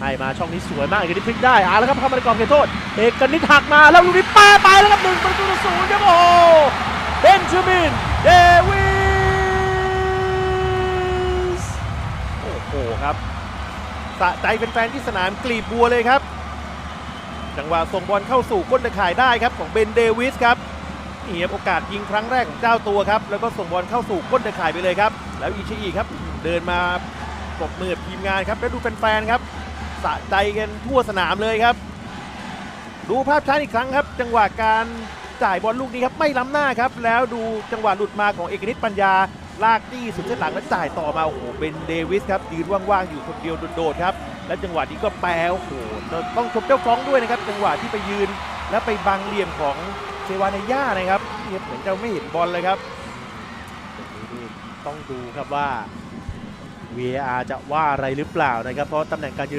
ให้มาช่องนี้สวยมากเอกนิดพลิกได้เอาแล้วครับเข้ามาในกรอบเขตโทษ เอกนิดหักมาแล้วลูกนี้แป้ไปแล้วครับหนึ่งประตูต่อศูนย์ครับโอ้โหเบนจามินเดวิสโอ้โหครับสะใจเป็นแฟนที่สนามกลีบบัวเลยครับจังหวะส่งบอลเข้าสู่ก้นตะข่ายได้ครับของเบนเดวิสครับนี่ครับโอกาสยิงครั้งแรกของเจ้าตัวครับ แล้วก็ส่งบอลเข้าสู่ก้นตะข่ายไปเลยครับ แล้วอิชิอิครับ เดินมาปรบมือทีมงานครับแล้วดูแฟนๆครับ สะใจกันทั่วสนามเลยครับ ดูภาพช้าอีกครั้งครับ จังหวะการจ่ายบอลลูกนี้ครับไม่ล้ำหน้าครับ แล้วดูจังหวะหลุดมาของเอกนิตปัญญาลากตี้สุดเส้นหลังแล้วจ่ายต่อมาโอ้โหเป็นเดวิสครับยืนว่างๆอยู่คนเดียวโดดๆครับ และจังหวะนี้ก็แปลโอ้โหต้องชมเจ้าฟ้องด้วยนะครับ จังหวะที่ไปยืนและไปบังเหลี่ยมของเซวานาย่านะครับนี่เหมือนจะไม่เห็นบอลเลยครับต้องดูครับว่า VAR จะว่าอะไรหรือเปล่านะครับ เพราะตำแหน่งการยืน